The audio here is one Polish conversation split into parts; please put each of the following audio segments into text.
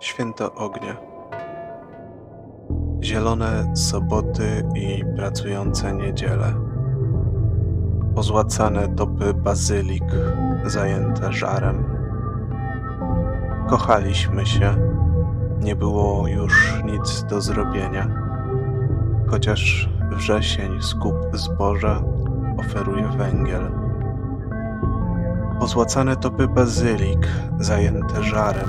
Święto ognia. Zielone soboty i pracujące niedziele. Pozłacane topy bazylik zajęte żarem. Kochaliśmy się. Nie było już nic do zrobienia. Chociaż wrzesień skup zboża oferuje węgiel. Pozłacane topy bazylik zajęte żarem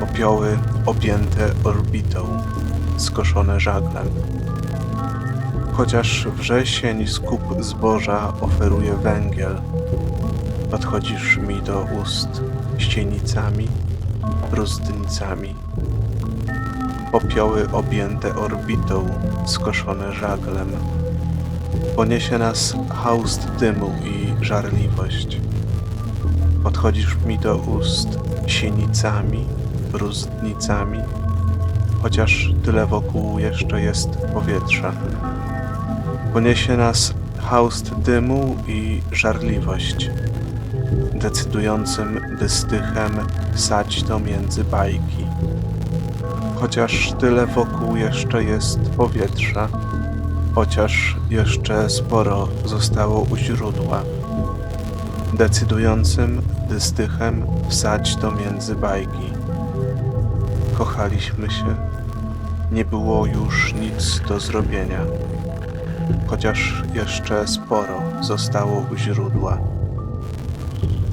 popioły objęte orbitą, skoszone żaglem. Chociaż wrzesień skup zboża oferuje węgiel, podchodzisz mi do ust ścienicami, prózdnicami. Popioły objęte orbitą, skoszone żaglem. Poniesie nas haust dymu i żarliwość. Podchodzisz mi do ust sienicami, prózdnicami, chociaż tyle wokół jeszcze jest powietrza. Poniesie nas haust dymu i żarliwość. Decydującym dystychem wsadź to między bajki. Chociaż tyle wokół jeszcze jest powietrza, chociaż jeszcze sporo zostało u źródła. Decydującym dystychem wsadź to między bajki. Kochaliśmy się. Nie było już nic do zrobienia. Chociaż jeszcze sporo zostało u źródła.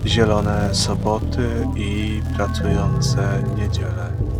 Zielone soboty i pracujące niedziele.